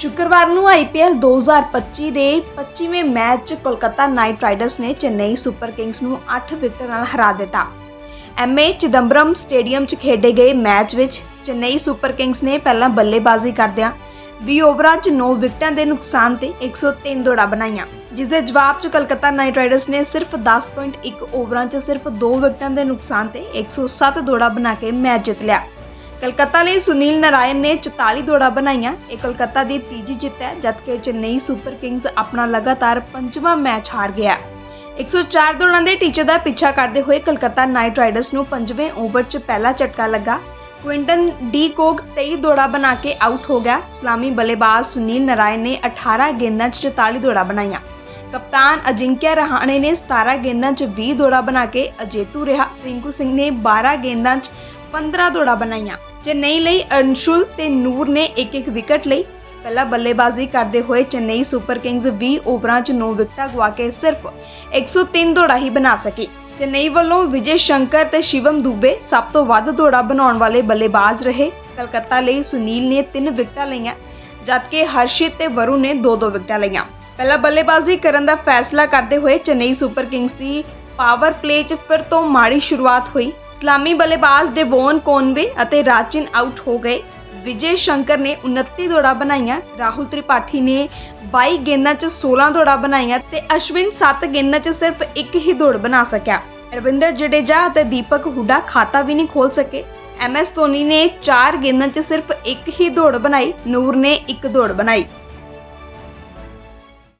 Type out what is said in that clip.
ਸ਼ੁੱਕਰਵਾਰ ਨੂੰ ਆਈਪੀਐਲ 2025 ਦੇ 25ਵੇਂ ਮੈਚ 'ਚ ਕੋਲਕਾਤਾ ਨਾਈਟ ਰਾਈਡਰਸ ਨੇ ਚੇਨਈ ਸੁਪਰ ਕਿੰਗਸ ਨੂੰ 8 ਵਿਕਟਾਂ ਨਾਲ ਹਰਾ ਦਿੱਤਾ। ਐਮਏ ਚਿਦੰਬਰਮ ਸਟੇਡੀਅਮ 'ਚ ਖੇਡੇ ਗਏ ਮੈਚ ਵਿੱਚ ਚੇਨਈ ਸੁਪਰ ਕਿੰਗਸ ਨੇ ਪਹਿਲਾਂ ਬੱਲੇਬਾਜ਼ੀ ਕਰਦਿਆਂ 20 ਓਵਰਾਂ 'ਚ 9 ਵਿਕਟਾਂ ਦੇ ਨੁਕਸਾਨ ਤੇ 103 ਦੌੜਾਂ ਬਣਾਈਆਂ ਜਿਸ ਦੇ ਜਵਾਬ 'ਚ ਕਲਕੱਤਾ ਨਾਈਟ ਰਾਈਡਰਸ ਨੇ ਸਿਰਫ 10.1 ਓਵਰਾਂ 'ਚ ਸਿਰਫ 2 ਵਿਕਟਾਂ ਦੇ ਨੁਕਸਾਨ ਤੇ 107 ਦੌੜਾਂ ਬਣਾ ਕੇ ਮੈਚ ਜਿੱਤ ਲਿਆ। ਕਲਕੱਤਾ ਲਈ ਸੁਨੀਲ ਨਾਰਾਇਣ ਨੇ 44 ਦੌੜਾਂ ਬਣਾਈਆਂ। ਇਹ ਕਲਕੱਤਾ ਦੀ ਤੀਜੀ ਜਿੱਤ ਹੈ, ਜਦਕਿ ਚੇਨਈ ਸੁਪਰ ਕਿੰਗਸ ਆਪਣਾ ਲਗਾਤਾਰ ਪੰਜਵਾਂ ਮੈਚ ਹਾਰ ਗਿਆ 104 ਦੌੜਾਂ ਦੇ ਟੀਚੇ ਦਾ ਪਿੱਛਾ ਕਰਦੇ ਹੋਏ ਕਲਕੱਤਾ ਨਾਈਟ ਰਾਈਡਰਸ ਨੂੰ ਪੰਜਵੇਂ ਓਵਰ 'ਚ ਪਹਿਲਾ ਝਟਕਾ ਲੱਗਾ। ਕੁਇੰਟਨ ਡੀ ਕੋਗ 23 ਦੌੜਾਂ ਬਣਾ ਕੇ ਆਊਟ ਹੋ ਗਿਆ। ਸਲਾਮੀ ਬੱਲੇਬਾਜ਼ ਸੁਨੀਲ ਨਾਰਾਇਣ ਨੇ 18 ਗੇਂਦਾਂ 'ਚ 44 ਦੌੜਾਂ ਬਣਾਈਆਂ। ਕਪਤਾਨ ਅਜਿੰਕਿਆ ਰਹਾਣੇ ਨੇ 17 ਗੇਂਦਾਂ 'ਚ 20 ਦੌੜਾਂ ਬਣਾ ਕੇ ਅਜੇਤੂ ਰਿਹਾ। ਰਿੰਕੂ ਸਿੰਘ ਨੇ 12 ਗੇਂਦਾਂ 'ਚ 15 ਦੌੜਾਂ ਬਣਾਈਆਂ। ਚੇਨਈ ਲਈ, ਅੰਸ਼ੁਲ ਤੇ ਨੂਰ ਨੇ ਇੱਕ ਇੱਕ ਵਿਕਟ ਲਈ। ਪਹਿਲਾਂ ਬੱਲੇਬਾਜ਼ੀ ਕਰਦੇ ਹੋਏ ਚੇਨਈ ਸੁਪਰ ਕਿੰਗਸ 20 ਓਵਰਾਂ 'ਚ 9 ਵਿਕਟਾਂ ਗਵਾ ਕੇ ਸਿਰਫ 103 ਦੌੜਾਂ ਹੀ ਬਣਾ ਸਕੀ। ਚੇਨਈ ਵੱਲੋਂ ਵਿਜੇ ਸ਼ੰਕਰ ਤੇ ਸ਼ਿਵਮ ਦੁਬੇ ਸਭ ਤੋਂ ਵੱਧ ਦੌੜਾਂ ਬਣਾਉਣ ਵਾਲੇ ਬੱਲੇਬਾਜ਼ ਰਹੇ। ਕਲਕੱਤਾ ਲਈ ਸੁਨੀਲ ਨੇ 3 ਵਿਕਟਾਂ ਲਈਆਂ, ਜਦਕਿ ਹਰਸ਼ਿਤ ਤੇ ਵਰੁਣ ਨੇ 2-2 ਵਿਕਟਾਂ ਲਈਆਂ। ਪਹਿਲਾਂ ਬੱਲੇਬਾਜ਼ੀ ਕਰਨ ਦਾ ਫੈਸਲਾ ਕਰਦੇ ਹੋਏ ਚੇਨਈ ਸੁਪਰ ਕਿੰਗਸ ਦੀ ਪਾਵਰ ਪਲੇ 'ਚ ਫਿਰ ਤੋਂ ਮਾੜੀ ਸ਼ੁਰੂਆਤ ਹੋਈ। ਸਲਾਮੀ ਬੱਲੇਬਾਜ਼ ਡੇਵੋਨ ਕੋਨਵੇ ਅਤੇ ਰਾਚਿਨ ਆਊਟ ਹੋ ਗਏ। ਵਿਜੇ ਸ਼ੰਕਰ ਨੇ 29 ਦੌੜਾਂ ਬਣਾਈਆਂ। ਰਾਹੁਲ ਤ੍ਰਿਪਾਠੀ ਨੇ 22 ਗੇਂਦਾਂ 'ਚ 16 ਦੌੜਾਂ ਬਣਾਈਆਂ ਤੇ ਅਸ਼ਵਿਨ 7 ਗੇਂਦਾਂ 'ਚ ਸਿਰਫ ਇੱਕ ਹੀ ਦੌੜ ਬਣਾ ਸਕਿਆ। ਰਵਿੰਦਰ ਜਡੇਜਾ ਅਤੇ ਦੀਪਕ ਹੁੱਡਾ ਖਾਤਾ ਵੀ ਨਹੀਂ ਖੋਲ ਸਕੇ। ਐਮਐਸ ਧੋਨੀ ਨੇ 4 ਗੇਂਦਾਂ 'ਚ ਸਿਰਫ ਇੱਕ ਹੀ ਦੌੜ ਬਣਾਈ। ਨੂਰ ਨੇ ਇੱਕ ਦੌੜ ਬਣਾਈ।